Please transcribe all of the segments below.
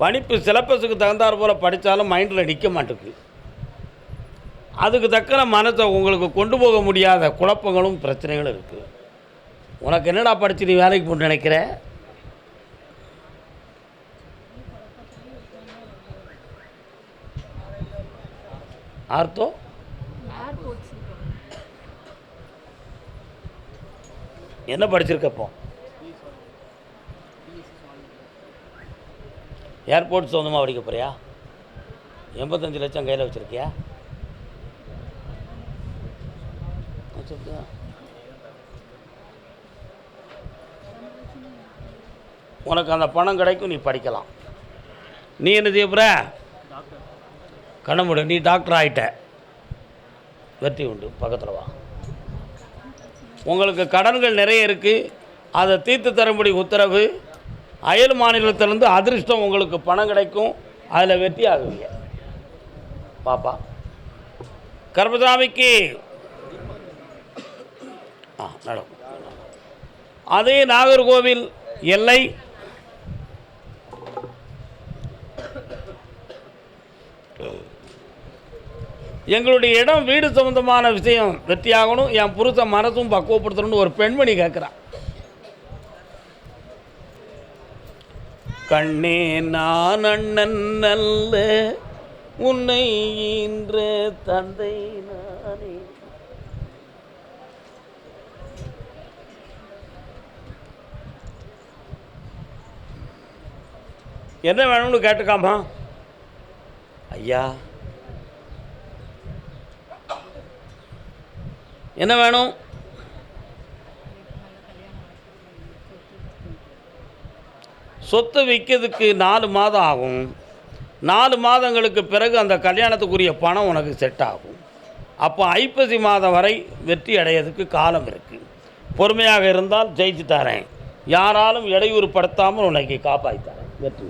படிப்பு சிலபஸுக்கு தகுந்தாற் போல் படித்தாலும் மைண்டில் நிற்க மாட்டேங்குது அதுக்கு தக்கன மனத்தை உங்களுக்கு கொண்டு போக முடியாத குழப்பங்களும் பிரச்சனைகளும் இருக்குது உனக்கு என்னடா படித்து நீ வேலைக்கு போட்டு நினைக்கிற? ஆர்த்தோ? என்ன படிச்சிருக்கப்போ ஏர்போர்ட் சொந்தமாக படிக்க போறியா? எண்பத்தஞ்சு லட்சம் கையில் வச்சுருக்கியா? உனக்கு அந்த பணம் கிடைக்கும் நீ படிக்கலாம். நீ என்ன செய்யப்புற போகிற நீ டாக்டர் ஆகிட்ட வெற்றி உண்டு பக்கத்தில் வா. உங்களுக்கு கடன்கள் நிறைய இருக்குது அதை தீர்த்து தரும்படி உத்தரவு. அயல் மாநிலத்திலேருந்து அதிர்ஷ்டம் உங்களுக்கு பணம் கிடைக்கும் அதில் வெற்றி ஆகுவீங்க பாப்பா. கர்மசாமிக்கு ஆ நடக்கும் அதே நாகர்கோவில் எல்லை. எங்களுடைய இடம் வீடு சம்பந்தமான விஷயம் வெற்றியாகணும் என் புருஷன் மனசும் பக்குவப்படுத்தணும்னு ஒரு பெண்மணி கேட்குறான் கண்ணே நான் அண்ணன் அல்ல. உன்னை ஈன்ற தந்தை நானே. என்ன வேணும்னு கேட்டுக்காமா ஐயா. என்ன வேணும்? சொத்து விற்கிறதுக்கு நாலு மாதம் ஆகும். நாலு மாதங்களுக்கு பிறகு அந்த கல்யாணத்துக்குரிய பணம் உனக்கு செட் ஆகும். அப்போ ஐப்பசி மாதம் வரை வெற்றி அடையிறதுக்கு காலம் இருக்குது பொறுமையாக இருந்தால் ஜெயிச்சு தரேன். யாராலும் இடையூறு படுத்தாமல் உனக்கு காப்பாற்றி தரேன். வெற்றி.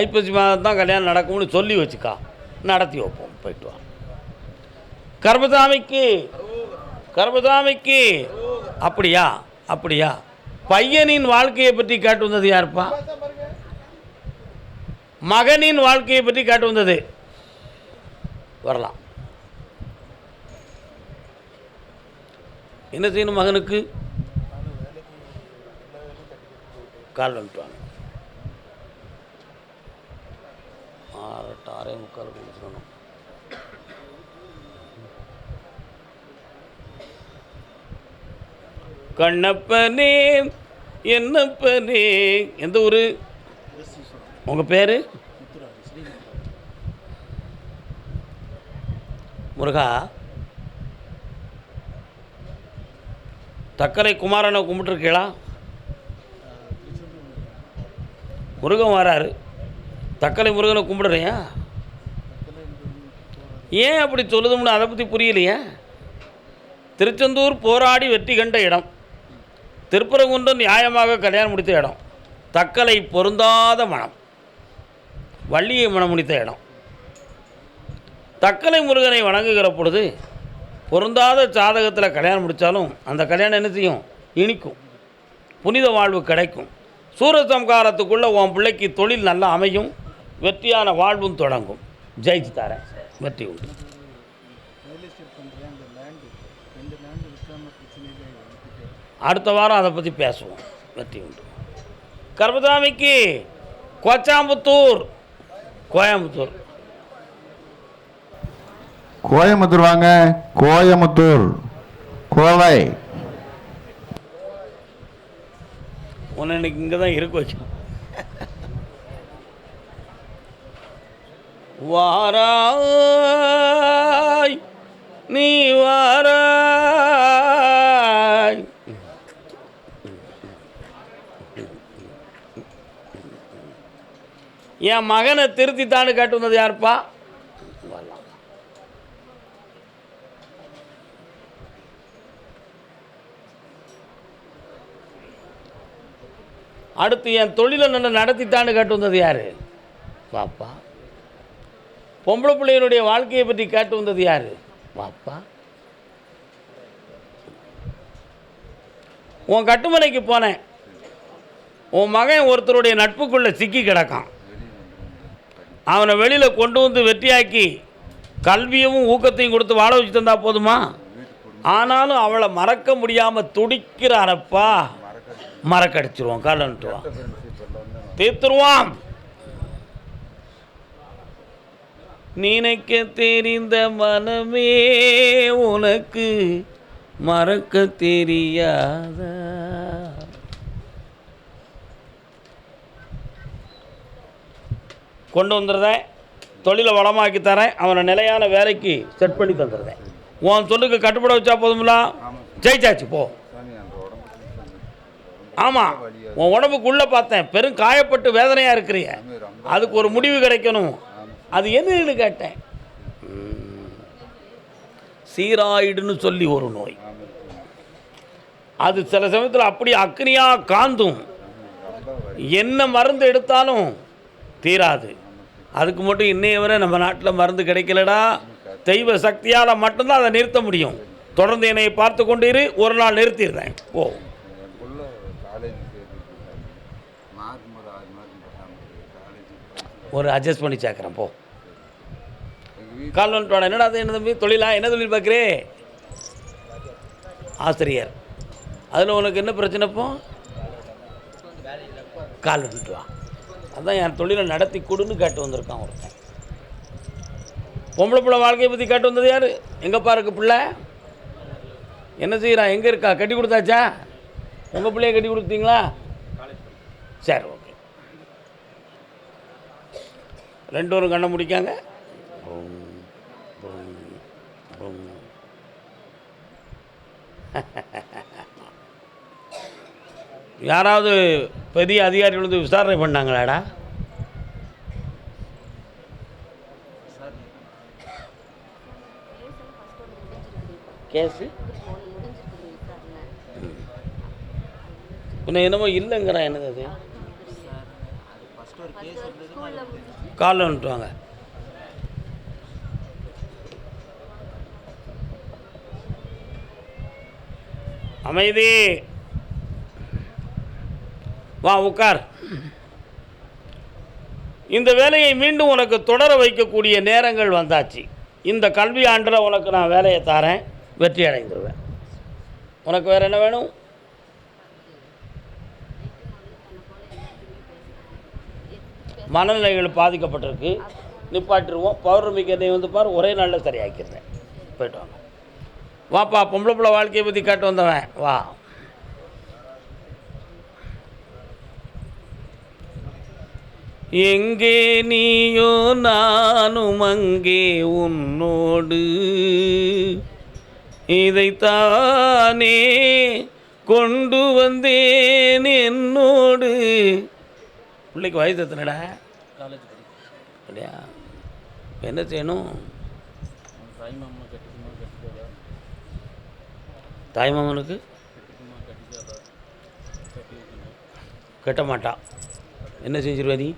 ஐப்பசி மாதம் தான் கல்யாணம் நடக்கும்னு சொல்லி வச்சுக்கா. நடத்தி வைப்போம். போயிட்டு வா. கர்மசாமிக்கு கர்மசாமிக்கு. அப்படியா? அப்படியா? பையனின் வாழ்க்கையை பற்றி காட்டு வந்தது யாருப்பா? மகனின் வாழ்க்கையை பற்றி காட்டு வந்தது. வரலாம். என்ன செய்யணும் மகனுக்கு? கால் வந்துட்டு வாங்க ஆறே முக்கால் கொடுத்துடணும் கண்ணப்பனே என்னப்பனே எந்த ஊர்? உங்கள் பேர்? முருகா. தக்கரை குமாரனை கும்பிட்டுருக்கீங்களா முருகன் வராரு. தக்கலை முருகனை கும்பிடுறியா? ஏன் அப்படி சொல்லுதும்னு அதை பற்றி புரியலையே? திருச்செந்தூர் போராடி வெற்றி கண்ட இடம். திருப்பரங்குன்றம் நியாயமாக கல்யாணம் முடித்த இடம். தக்கலை பொருந்தாத மனம். வள்ளியை மனம் முடித்த இடம். தக்கலை முருகனை வணங்குகிற பொழுது பொருந்தாத சாதகத்தில் கல்யாணம் முடித்தாலும் அந்த கல்யாணம் என்ன செய்யும்? இனிக்கும். புனித வாழ்வு கிடைக்கும். சூரசம்காரத்துக்குள்ளே உன் பிள்ளைக்கு தொழில் நல்லா அமையும். வெற்றியான வாழ்வும் தொடங்கும். ஜெயிச்சு தரேன் வெற்றி உண்டு. அடுத்த வாரம் அதை பற்றி பேசுவோம். வெற்றி உண்டு. கர்மசாமிக்கு கொச்சாம்புத்தூர். கோயம்புத்தூர். கோயம்புத்தூர் வாங்க. கோயம்புத்தூர். கோவை. உன்னை இன்னைக்கு இங்கே தான் இருக்க வைக்கும் வாராய் என் மகனை திருத்தித்தான்னு கேட்டு வந்தது யாருப்பா? அடுத்து என் தொழிலை நல்லா நடத்தித்தான்னு கேட்டு வந்தது யார்? பாப்பா பொம்பளை பிள்ளையினுடைய வாழ்க்கையை பற்றி கேட்டு வந்தது யார்? பாப்பா உன் கட்டுமனைக்கு போனேன். உன் மகன் ஒருத்தருடைய நட்புக்குள்ளே சிக்கி கிடக்கான். அவனை வெளியில் கொண்டு வந்து வெற்றியாக்கி கல்வியும் ஊக்கத்தையும் கொடுத்து வாழ வச்சு தந்தா போதுமா? ஆனாலும் அவளை மறக்க முடியாமல் துடிக்கிறாரப்பா மறக்கடிச்சிருவான் காலன்ட்டுவான். தீர்த்துருவான். நினைக்க தெரிந்த மனமே உனக்கு மறக்க தெரியாதா? கொண்டு வந்துடுறேன். தொழிலை வளமாக்கி தரேன். அவனை நிலையான வேலைக்கு செட் பண்ணி தந்துடுறேன். உன் சொல்லுக்கு கட்டுப்பட வச்சா போதுங்களா ஜெயிச்சாச்சு போ. ஆமாம் உன் உடம்புக்குள்ளே பார்த்தேன். பெரும் காயப்பட்டு வேதனையாக இருக்கிறிய. அதுக்கு ஒரு முடிவு கிடைக்கணும். அது என்னன்னு கேட்டேன். சீராயிடுன்னு சீராய்டுன்னு சொல்லி ஒரு நோய். அது சில சமயத்தில் அப்படி அக்னியாக காந்தும். என்ன மருந்து எடுத்தாலும் தீராது. அதுக்கு மட்டும் இன்னைய வரை நம்ம நாட்டில் மருந்து கிடைக்கலடா. தெய்வ சக்தியால் மட்டும்தான் அதை நிறுத்த முடியும். தொடர்ந்து என்னை பார்த்து கொண்டு இரு ஒரு நாள் நிறுத்திடுறேன். ஓ ஒரு அட்ஜஸ்ட் பண்ணி சேர்க்குறேன் போ. கால் என்னடா அது என்ன தம்பி தொழிலா என்ன தொழில் பார்க்குறே? ஆசிரியர். அதில் உனக்கு என்ன பிரச்சனை இப்போ கால் வந்துட்டு வா. அதான் என் தொழிலை நடத்தி கொடுன்னு கேட்டு வந்திருக்கான் ஒருத்தன். பொம்பளை பிள்ளை வாழ்க்கையை பற்றி கேட்டு வந்தது யார்? எங்கப்பா இருக்கு பிள்ளை? என்ன செய்கிறான் எங்கே இருக்கா? கட்டி கொடுத்தாச்சா? உங்கள் பிள்ளைய கட்டி கொடுத்தீங்களா? சரி ஓகே. ரெண்டு பேரும் கண்ணை முடிக்காங்க. யாராவது பெரிய அதிகாரிகள் வந்து விசாரணை பண்ணாங்களாடா? கேஸு? உன்னை என்னமோ இல்லைங்கிறான் என்னது அது? காலில் வந்துட்டு வாங்க அமைதி! வா உட்கார் இந்த வேலையை மீண்டும் உனக்கு தொடர வைக்கக்கூடிய நேரங்கள் வந்தாச்சு. இந்த கல்வி ஆண்டில் உனக்கு நான் வேலையை தாரேன் வெற்றி அடைந்துருவேன். உனக்கு வேறு என்ன வேணும்? மனநிலைகள் பாதிக்கப்பட்டிருக்கு. நிப்பாட்டிருவோம். பௌர்ணமிக்கு என்னை வந்து பார் ஒரே நாளில் சரியாக்கிடுறேன் போயிட்டு வாங்க. வாப்பா பொம்பளை பிள்ளை வாழ்க்கையை பற்றி கேட்டு வந்தவன். வா. எங்கே நீயோ நானும் அங்கே உன்னோடு. இதைத்தானே கொண்டு வந்தேன் என்னோடு. பிள்ளைக்கு வயசு எத்தனைடா? காலேஜ் அப்படியா என்ன செய்யணும்? தாய் மாமனுக்கு? தாய்மாமனுக்கு கட்ட மாட்டான் என்ன செஞ்சிருவா நீ?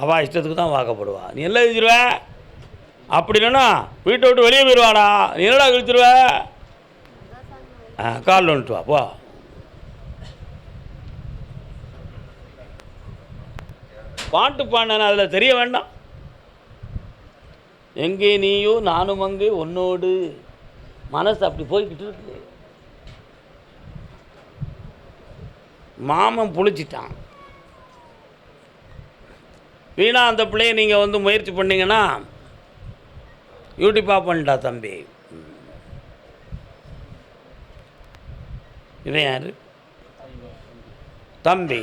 அவள் இஷ்டத்துக்கு தான் வாக்கப்படுவா. நீ என்ன செஞ்சிருவ அப்படி இல்லைன்னா வீட்டை விட்டு வெளியே போயிடுவாடா நீ என்னடா கழிச்சிருவ ஆ காலில் வந்துட்டு வா போ. பாட்டு பாடினா அதில் தெரிய வேண்டாம். எங்கே நீயோ நானும் அங்கே உன்னோடு. மனசு அப்படி போய்கிட்டு இருக்கு. மாமன் புளிச்சிட்டான். வீணாக அந்த பிள்ளையை நீங்கள் வந்து முயற்சி பண்ணிங்கன்னா யூடியூப்பாக பண்ணிட்டா தம்பி. இவன் யார்? தம்பி.